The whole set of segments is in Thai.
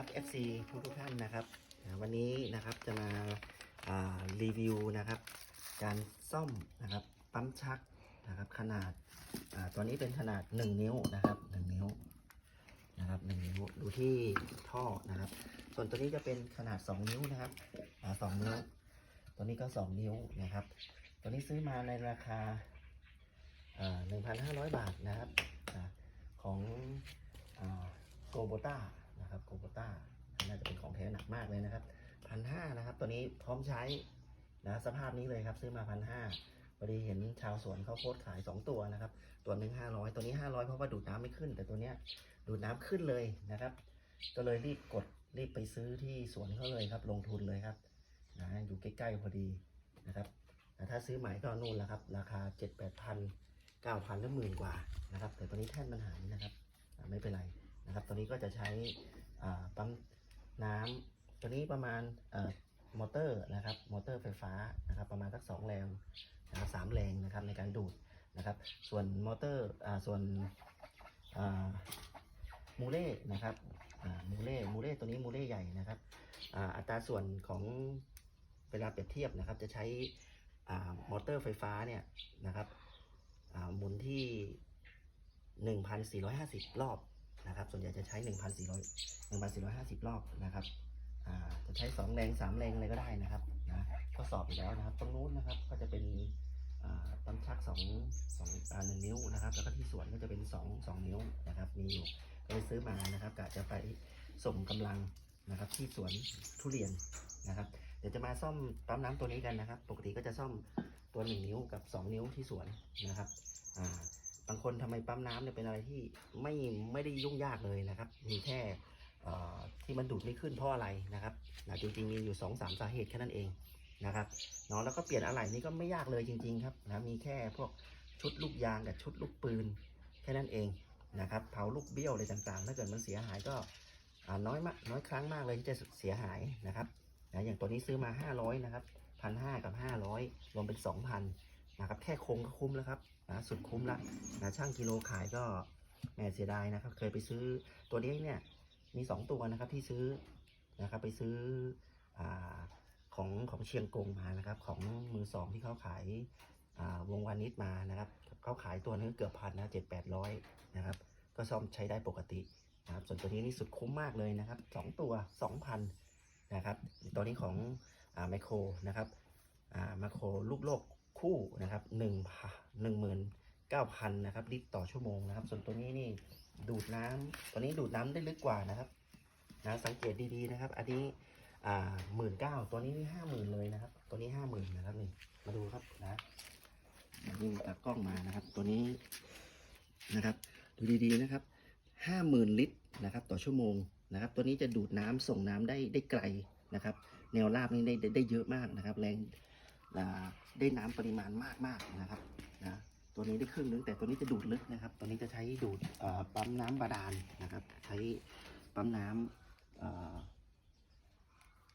ครับ FC ทุกทุกท่านนะครับ วันนี้นะครับจะมาารีวิวนะครับ การซ่อมนะครับปั๊มชักนะครับ ขนาดอาตัวนี้เป็นขนาด 1 นิ้วนะครับ 1 นิ้วนะครับ1นิ้วดูที่ท่อนะครับ ส่วนตัวนี้จะเป็นขนาด 2 นิ้วนะครับอ่า2นิ้ว ตัวนี้ก็ 2 นิ้วนะครับ ตัวนี้ซื้อมาในราคาอ่า1,500 บาทนะครับอของโกโบต้า นะครับโกโบต้าน่าจะเป็นของแท้หนักมากเลยนะครับพันห้านะครับ ตัวนี้พร้อมใช้นะสภาพนี้เลยครับ ซื้อมาพันห้าพอดีเห็นชาวสวนเขาโพสขาย 2 ตัวนะครับ ตัวหนึ่งห้าร้อยตัวนี้ห้าร้อยเพราะว่าดูดน้ำไม่ขึ้น แต่ตัวเนี้ยดูดน้ำขึ้นเลยนะครับ ก็เลยรีบกดรีบไปซื้อที่สวนเขาเลยครับ ลงทุนเลยครับนะอยู่ใกล้ๆพอดีนะครับแต่ถ้าซื้อใหม่ก็นู่นแหละครับ ราคา7 8 0 0 0 9,000ก็หมื่นกว่านะครับ แต่ตัวนี้แท่นมันหายนะครับ ไม่เป็นไร นะครับ ตัวนี้ก็จะใช้ปั๊มน้ำตัวนี้ประมาณอมอเตอร์นะครับ มอเตอร์ไฟฟ้านะครับ ประมาณสัก2แรงนะครับสามแรงนะครับในการดูดนะครับ ส่วนมอเตอร์ส่วนมูเล่นะครับมูเล่มูเล่ตัวนี้มูเล่ใหญ่นะครับอัตราส่วนของเวลาเปรียบเทียบนะครับ จะใช้มอเตอร์ไฟฟ้าเนี่ยนะครับหมุนที่ 1,450 รอบ นะครับ ส่วนใหญ่จะใช้ 1,400 1,450 รอบนะครับจะใช้ 2 แรง 3 แรงอะไรก็ได้นะครับนะก็สอบอยู่แล้วนะครับ ตรงนู้นนะครับก็จะเป็นอ่าปั๊มชัก2 2อ่า1นิ้วนะครับ แล้วก็ที่สวนก็จะเป็น 2 2 นิ้วนะครับ มีอยู่ก็เลยซื้อมานะครับกะจะไปส่งกำลังนะครับ ที่สวนทุเรียนนะครับ เดี๋ยวจะมาซ่อมปั๊มน้ำตัวนี้กันนะครับ ปกติก็จะซ่อมตัวหนึ่งนิ้วกับสองนิ้วที่สวนนะครับ อ่า บางคนทำไมปั๊มน้ำเนี่ยเป็นอะไรที่ไม่ไม่ได้ยุ่งยากเลยนะครับ มีแค่ที่มันดูดไม่ขึ้นเพราะอะไรนะครับนะจริงๆมีอยู่สองสามสาเหตุแค่นั้นเองนะครับเนาะแล้วก็เปลี่ยนอะไหล่นี่ก็ไม่ยากเลยจริง ๆ ครับนะมีแค่พวกชุดลูกยางกับชุดลูกปืนแค่นั้นเองนะครับเผาลูกเบี้ยวอะไรต่างๆ ถ้าเกิดมันเสียหายก็น้อยมากน้อยครั้งมากเลยที่จะเสียหายนะครับนะอย่างตัวนี้ซื้อมา 500 นะครับพันห้ากับ 500 รวมเป็น 2,000นะครับแค่โครงก็คุ้มแล้วครับ นะสุดคุ้มละนะช่างกิโลขายก็แหม่เสียดายนะครับ เคยไปซื้อตัวนี้เนี่ยมี 2 ตัวนะครับที่ซื้อนะครับไปซื้ออาของของเชียงกงมานะครับ ของมือสองที่เขาขายาวงวานิชมานะครับเขาขายตัวนึงเกือบพันนะเจ็ดแปดร้อยนะครับ ก็ซ่อมใช้ได้ปกตินะครับ ส่วนตัวนี้นี่สุดคุ้มมากเลยนะครับสองตัวสองพันนะครับ ตัวนี้ของอไมโครนะครับไมโครลูกโลก คู่นะครับหนึ่งหนึ่งหมื่นเก้าพันนะครับลิตรต่อชั่วโมงนะครับ ส่วนตัวนี้นี่ดูดน้ำตัวนี้ดูดน้ำได้ลึกกว่านะครับนะสังเกตดีๆนะครับ อันนี้อ่าหมื่นเก้าตัวนี้นี่ห้าหมื่นเลยนะครับ ตัวนี้ห้าหมื่นนะครับนี่มาดูครับนะนี่ตากล้องมานะครับ ตัวนี้นะครับ ดูดีๆนะครับห้าหมื่นลิตรนะครับ ต่อชั่วโมงนะครับ ตัวนี้จะดูดน้ำส่งน้ำได้ได้ไกลนะครับ แนวราบนี้ได้ได้เยอะมากนะครับ แรง ได้น้ำปริมาณมากมากๆนะครับนะตัวนี้ได้ครึ่งนึงแต่ตัวนี้จะดูดลึกนะครับ ตัวนี้จะใช้ดูดปั๊มน้ำบาดาลนะครับ ใช้ปั๊มน้ำ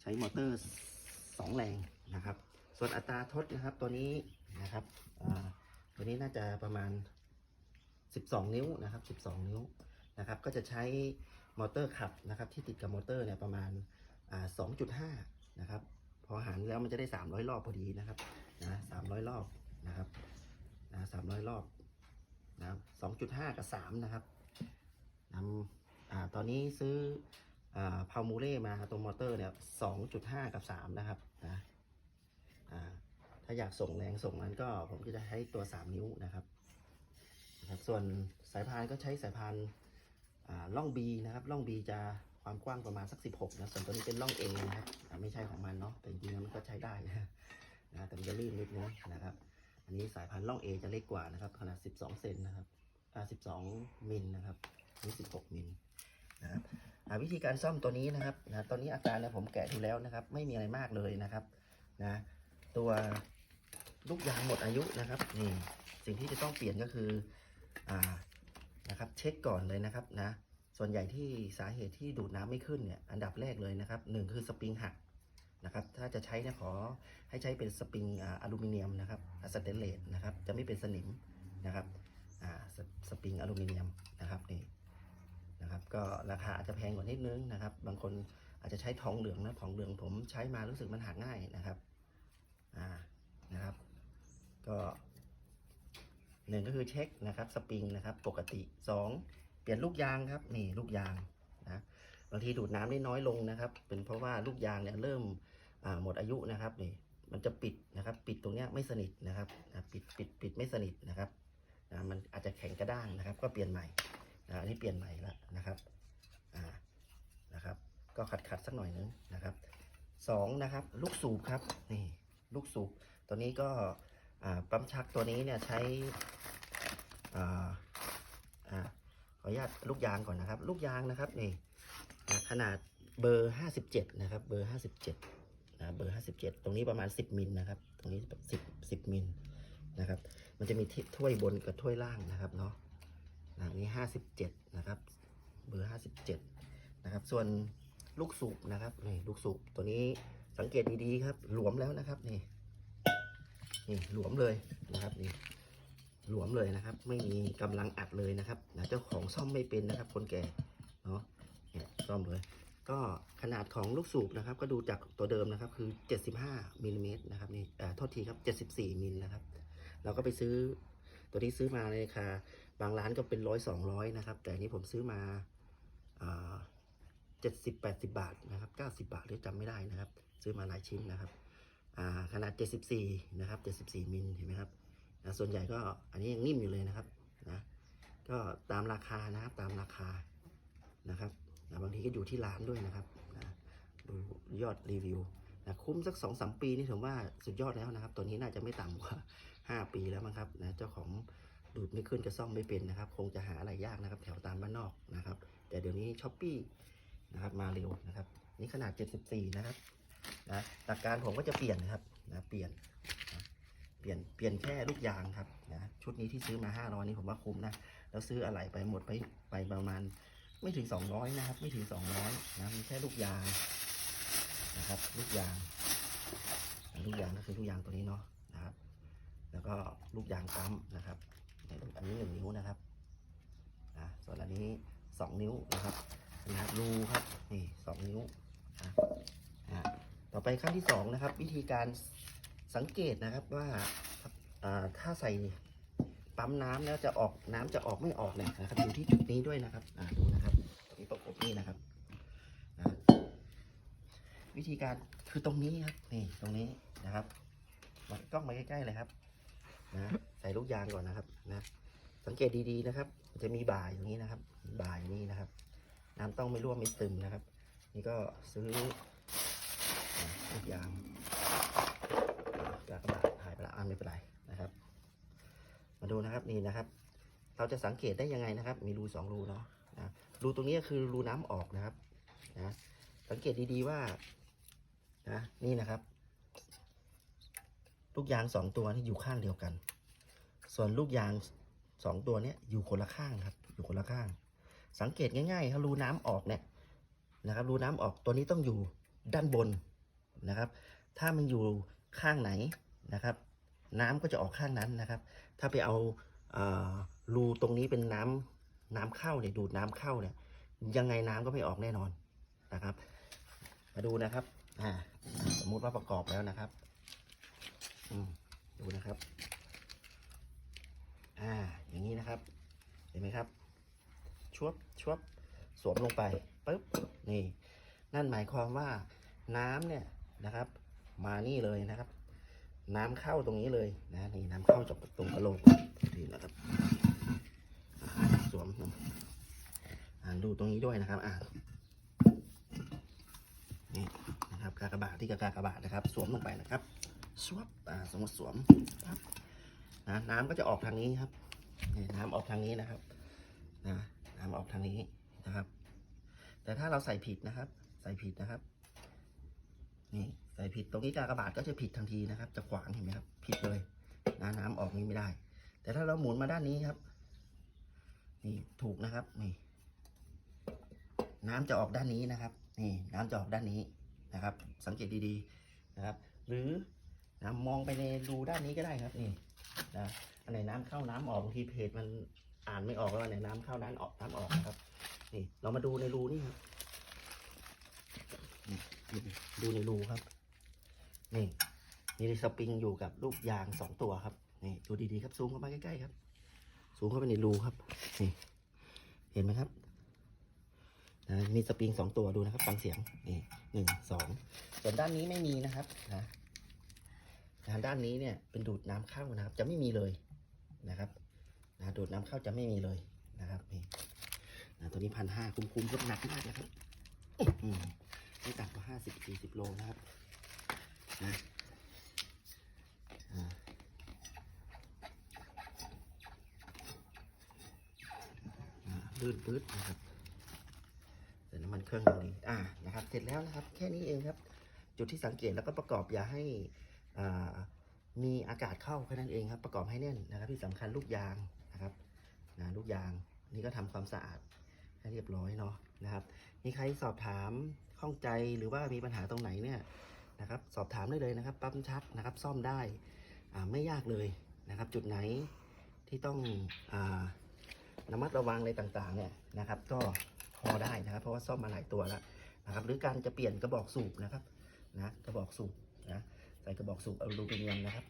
ใช้มอเตอร์สองแรงนะครับ ส่วนอัตราทดนะครับตัวนี้นะครับตัวนี้น่าจะประมาณ 12 นิ้วนะครับ 12 นิ้วนะครับก็จะใช้มอเตอร์ขับนะครับที่ติดกับมอเตอร์เนี่ยประมาณอ่า2.5 นะครับ พอหารแล้วมันจะได้ 300 รอบพอดีนะครับนะ300รอบนะครับนะ300รอบนะครับ2.5กับ3นะครับนำอ่าตอนนี้ซื้ออ่าพาวมูเล่มาตัวมอเตอร์เนี่ย2.5กับ3นะครับนะอ่าถ้าอยากส่งแรงส่งนั้นก็ผมก็จะใช้ตัว3นิ้วนะครับนะครับ ส่วนสายพานก็ใช้สายพานอ่าล่อง B นะครับล่อง B จะ ความกว้างประมาณสัก 16 นะส่วนตัวนี้เป็นล่อง A นะครับไม่ใช่ของมันเนาะแต่จริงๆมันก็ใช้ได้นะนะแต่มันจะลื่นนิดนึงนะครับ อันนี้สายพานธุ์ล่อง A จะเล็กกว่านะครับขนาด 12 เซนนะครับอ่า12 มิลนะครับนี่16 มิลนะครับวิธีการซ่อมตัวนี้นะครับนะตอนนี้อาการเนี่ยผมแกะดูแล้วนะครับ ไม่มีอะไรมากเลยนะครับนะตัวลูกยางหมดอายุนะครับนี่สิ่งที่จะต้องเปลี่ยนก็คืออ่านะครับ เช็คก่อนเลยนะครับนะ ส่วนใหญ่ที่สาเหตุที่ดูดน้ำไม่ขึ้นเนี่ยอันดับแรกเลยนะครับหนึ่งคือสปริงหักนะครับถ้าจะใช้นี่ยขอให้ใช้เป็นสปริงออลูมิเนียมนะครับสเตนเลสนะครับจะไม่เป็นสนิมนะครับอ่าสสปริงอลูมิเนียมนะครับนี่นะครับก็ราคาอาจจะแพงกว่านิดนึงนะครับ บางคนอาจจะใช้ทองเหลืองนะทองเหลืองผมใช้มารู้สึกมันหักง่ายนะครับอ่านะครับ ก็หนึ่งก็คือเช็คนะครับสปริงนะครับปกติสอง ปลี่ยนลูกยางครับนี่ลูกยางนะบางทีดูดน้ำได้น้อยลงนะครับ เป็นเพราะว่าลูกยางเนี่ยเริ่มหมดอายุนะครับนี่มันจะปิดนะครับ ปิดตรงเนี้ยไม่สนิทนะครับปิดปิดปิดไม่สนิทนะครับนะมันอาจจะแข็งกระด้างนะครับ ก็เปลี่ยนใหม่นะอันนี้เปลี่ยนใหม่แล้วนะครับอ่านะครับ ก็ขัดขัดๆสักหน่อยนึงนะครับสองนะครับ ลูกสูบครับนี่ลูกสูบตัวนี้ก็ปั๊มชักตัวนี้เนี่ยใช้อ่าอ่า ขออนุญาตลูกยางก่อนนะครับ ลูกยางนะครับนี่ขนาดเบอร์ 57 นะครับ เบอร์ 57นะเบอร์ 57 ตรงนี้ประมาณ 10มิลนะครับ ตรงนี้10 10มิลนะครับ มันจะมีที่ถ้วยบนกับถ้วยล่างนะครับเนาะนะอันนี้ 57 นะครับ เบอร์ 57 นะครับ ส่วนลูกสูบนะครับนี่ลูกสูบตัวนี้สังเกตดีๆครับ หลวมแล้วนะครับนี่นี่หลวมเลยนะครับนี่ หลวมเลยนะครับ ไม่มีกำลังอัดเลยนะครับนะเจ้าของซ่อมไม่เป็นนะครับ คนแก่เนาะเนี่ยซ่อมเลย ก็ขนาดของลูกสูบนะครับ ก็ดูจากตัวเดิมนะครับ คือ 75มิลลิเมตรนะครับนี่เอ่อโทษทีครับ74มิลนะครับ เราก็ไปซื้อ ตัวที่ซื้อมาในราคาบางร้านก็เป็นร้อยสองร้อยนะครับ แต่นี้ผมซื้อมาเจ็ดสิบแปดสิบาทนะครับเก้าสิบาทหรือจำไม่ได้นะครับ ซื้อมาหลายชิ้นนะครับขนาดเจ็ดสิบสี่นะครับเจ็ดสิบสี่มิลเห็นไหมครับ นะส่วนใหญ่ก็อันนี้ยังนิ่มอยู่เลยนะครับนะก็ตามราคานะครับตามราคานะครับนะบางทีก็อยู่ที่ร้านด้วยนะครับนะดูยอดรีวิวนะคุ้มสักสองสามปีนี่ผมว่าสุดยอดแล้วนะครับ ตัวนี้น่าจะไม่ต่ำกว่าห้าปีแล้วมั้งครับนะเจ้าของดูดไม่ขึ้นกระซ่อมไม่เป็นนะครับ คงจะหาอะไรยากนะครับ แถวตามบ้านนอกนะครับ แต่เดี๋ยวนี้ช้อปปี้นะครับมาเร็วนะครับ นี่ขนาด 74 นะครับนะหลักการผมก็จะเปลี่ยนนะครับนะเปลี่ยน ลี่ยนเปลี่ยนแค่ลูกยางครับนะชุดนี้ที่ซื้อมา 500 นี่ผมว่าคุ้มนะ แล้วซื้ออะไรไปหมดไปไปประมาณไม่ถึง 200 นะครับ ไม่ถึง 200 นะมีแค่ลูกยางนะครับ ลูกยาง ลูกยางก็คือลูกยางตัวนี้เนาะนะครับ แล้วก็ลูกยางปั๊มนะครับอันนี้หนึ่งนิ้วนะครับอ่าส่วนอันนี้สองนิ้วนะครับนะรูครับนี่สองนิ้วอะอ่าต่อไปขั้นที่สองนะครับ วิธีการ สังเกตนะครับว่าถ้าใส่ปั๊มน้ำแล้วจะออกน้ำจะออกไม่ออกเนี่ยนะครับอยู่ที่จุดนี้ด้วยนะครับดูนะครับตรงนี้ประกบนี่นะครับวิธีการคือตรงนี้ครับนี่ตรงนี้นะครับมากล้องมาใกล้ๆเลยครับนะใส่ลูกยางก่อนนะครับนะสังเกตดีๆนะครับ จะมีบ่ายอย่างนี้นะครับ บ่ายอย่างนี้นะครับ น้ำต้องไม่รั่วไม่ซึมนะครับ นี่ก็ซื้อลูกยาง กากบาทหายไปละอ่าไม่เป็นไรนะครับ มาดูนะครับนี่นะครับ เราจะสังเกตได้ยังไงนะครับ มีรูสองรูเนาะนะรูตรงนี้คือรูน้ำออกนะครับนะสังเกตดีๆว่านะนี่นะครับ ลูกยางสองตัวนี่อยู่ข้างเดียวกัน ส่วนลูกยางสองตัวเนี้ยอยู่คนละข้างครับ อยู่คนละข้าง สังเกตง่ายๆครับรูน้ำออกเนี่ยนะครับ รูน้ำออกตัวนี้ต้องอยู่ด้านบนนะครับ ถ้ามันอยู่ ข้างไหนนะครับ น้ำก็จะออกข้างนั้นนะครับ ถ้าไปเอาเอ่อรูตรงนี้เป็นน้ำน้ำเข้าเนี่ยดูดน้ำเข้าเนี่ยยังไงน้ำก็ไม่ออกแน่นอนนะครับ มาดูนะครับอ่าสมมุติว่าประกอบแล้วนะครับอืมดูนะครับอ่าอย่างนี้นะครับ เห็นไหมครับชวบชวบสวมลงไปปุ๊บนี่นั่นหมายความว่าน้ำเนี่ยนะครับ มานี่เลยนะครับ น้ำเข้าตรงนี้เลยนะนี่น้ำเข้าจากตรงกระโหลกนี่นะครับสวมอ่าดูตรงนี้ด้วยนะครับอ่านี่นะครับกากบาทที่กับกากบาทนะครับ สวมลงไปนะครับสวบอ่าสมมติสวมปั๊บนะน้ำก็จะออกทางนี้ครับนี่น้ำออกทางนี้นะครับนะน้ำออกทางนี้นะครับ แต่ถ้าเราใส่ผิดนะครับ ใส่ผิดนะครับนี่ ใส่ผิดตรงนี้กากบาทก็จะผิดทันทีนะครับ จะขวางเห็นไหมครับ ผิดเลยนะน้ำออกนี้ไม่ได้ แต่ถ้าเราหมุนมาด้านนี้ครับ นี่ถูกนะครับนี่น้ำจะออกด้านนี้นะครับ นี่น้ำจะออกด้านนี้นะครับ สังเกตดีๆนะครับ หรือนะมองไปในรูด้านนี้ก็ได้ครับนี่นะอันไหนน้ำเข้าน้ำออกบางทีเพจมันอ่านไม่ออกแล้วเนี่ยน้ำเข้าน้ำออกน้ำออกนะครับ นี่เรามาดูในรูนี่ครับดูในรูครับ นี่มีสปริงอยู่กับลูกยางสองตัวครับนี่ดูดีๆครับซูมเข้ามาใกล้ๆครับซูมเข้าไปในรูครับนี่เห็นไหมครับนะมีสปริงสองตัวดูนะครับ ฟังเสียงนี่หนึ่งสองส่วนด้านนี้ไม่มีนะครับนะนะด้านนี้เนี่ยเป็นดูดน้ำเข้านะครับ จะไม่มีเลยนะครับนะดูดน้ำเข้าจะไม่มีเลยนะครับนี่นะตัวนี้พันห้าคุ้มๆก็หนักมากนะครับอืมไม่ต่ำกว่าห้าสิบสี่สิบโลนะครับ นะอ่าอ่าลื่นปื๊ดนะครับใส่น้ำมันเครื่องอย่างนี้อ่านะครับ เสร็จแล้วนะครับ แค่นี้เองครับ จุดที่สังเกตแล้วก็ประกอบอย่าให้อ่ามีอากาศเข้าแค่นั้นเองครับ ประกอบให้แน่นนะครับ ที่สำคัญลูกยางนะครับนะลูกยางนี่ก็ทำความสะอาดให้เรียบร้อยเนาะนะครับ มีใครสอบถามข้องใจหรือว่ามีปัญหาตรงไหนเนี่ย นะครับ สอบถามได้เลยนะครับ ปั๊มชักนะครับ ซ่อมได้ไม่ยากเลยนะครับ จุดไหนที่ต้องอระมัดระวังอะไรต่างๆเนี่ยนะครับ ก็พอได้นะครับ เพราะว่าซ่อมมาหลายตัวแล้วนะครับ หรือการจะเปลี่ยนกระบอกสูบนะครับนะกระบอกสูบนะใส่กระบอกสูบอลูมิเนียมนะครับ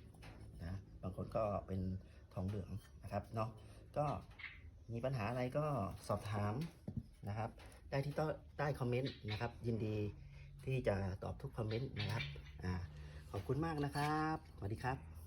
นะบางคนก็เป็นทองเหลืองนะครับเนาะก็มีปัญหาอะไรก็สอบถามนะครับ ได้ที่ใต้คอมเมนต์นะครับ ยินดี ที่จะตอบทุกคอมเมนต์นะครับ อ่า ขอบคุณมากนะครับ สวัสดีครับ